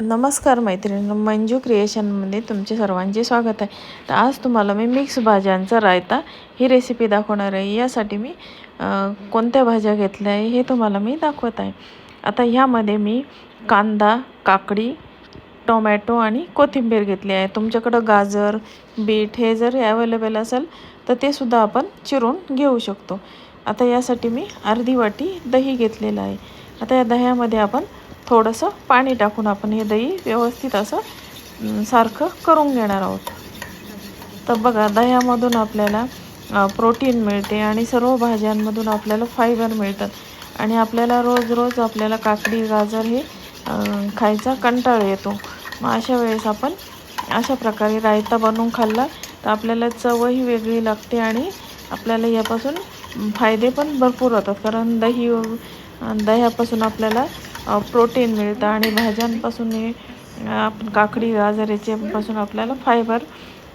नमस्कार मैत्रिणी मंजू क्रिएशनमध्ये तुमचे सर्वांचे स्वागत आहे. तर आज तुम्हाला मी मिक्स भाज्यांचा रायता ही रेसिपी दाखवणार आहे. यासाठी मी कोणत्या भाज्या घेतल्या आहे हे तुम्हाला मी दाखवत आहे. आता ह्यामध्ये मी कांदा काकडी टोमॅटो आणि कोथिंबीर घेतली आहे. तुमच्याकडं गाजर बीट हे जर अवेलेबल असेल तर ते सुद्धा आपण चिरून घेऊ शकतो. आता यासाठी मी अर्धी वाटी दही घेतलेलं आहे. आता या दह्यामध्ये आपण थोडंसं पाणी टाकून आपण हे दही व्यवस्थित असं सारखं करून घेणार आहोत. तर बघा दह्यामधून आपल्याला प्रोटीन मिळते आणि सर्व भाज्यांमधून आपल्याला फायबर मिळतात. आणि आपल्याला रोज रोज आपल्याला काकडी गाजर हे खायचा कंटाळ येतो. मग अशा वेळेस आपण अशा प्रकारे रायता बनवून खाल्ला तर आपल्याला चवही वेगळी लागते आणि आपल्याला यापासून फायदे पण भरपूर होतात. कारण दही दह्यापासून आपल्याला प्रोटीन मिळतं आणि भाज्यांपासून आपण काकडी गाजर याच्यापासून आपल्याला फायबर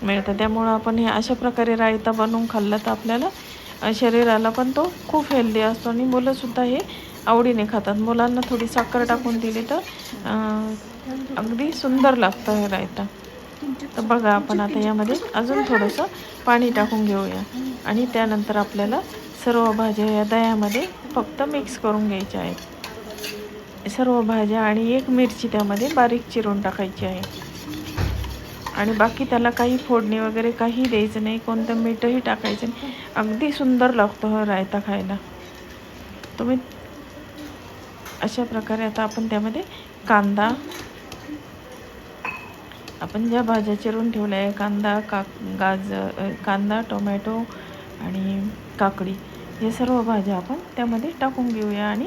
मिळतं. त्यामुळं आपण हे अशा प्रकारे रायता बनवून खाल्लं तर आपल्याला शरीराला पण तो खूप हेल्दी असतो आणि मुलंसुद्धा हे आवडीने खातात. मुलांना थोडी साखर टाकून दिली तर अगदी सुंदर लागतं हे रायता. तर बघा आपण आता यामध्ये अजून थोडंसं पाणी टाकून घेऊया. आणि त्यानंतर आपल्याला सर्व भाज्या या दह्यामध्ये फक्त मिक्स करून घ्यायच्या आहेत. सर्व भाज्या आणि एक मिरची त्यामध्ये बारीक चिरून टाकायची आहे. आणि बाकी त्याला काही फोडणी वगैरे काही द्यायचं नाही कोणतं मीठही टाकायचं नाही. अगदी सुंदर लागतो हा रायता खायला. तुम्ही अशा प्रकारे आता आपण त्यामध्ये कांदा आपण ज्या भाज्या चिरून ठेवल्या आहे कांदा काक गाजर कांदा टोमॅटो आणि काकडी या सर्व भाज्या आपण त्यामध्ये टाकून घेऊया आणि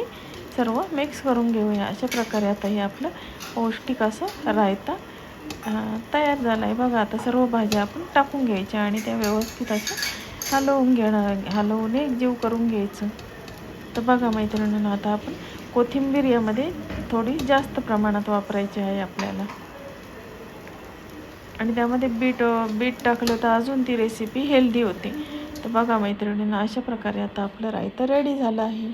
सर्व मिक्स करून घेऊया. अशा प्रकारे आता हे आपलं पौष्टिक असं रायता तयार झालं आहे बघा आता सर्व भाज्या आपण टाकून घ्यायच्या आणि त्या व्यवस्थित असं हलवून घेणं हलवून एक जीव करून घ्यायचं. तर बघा मैत्रिणींना आता आपण कोथिंबीर यामध्ये थोडी जास्त प्रमाणात वापरायची आहे आपल्याला. आणि त्यामध्ये बीट बीट टाकलं तर अजून ती रेसिपी हेल्दी होते. तर बघा मैत्रिणींना अशा प्रकारे आता आपलं रायतं रेडी झालं आहे.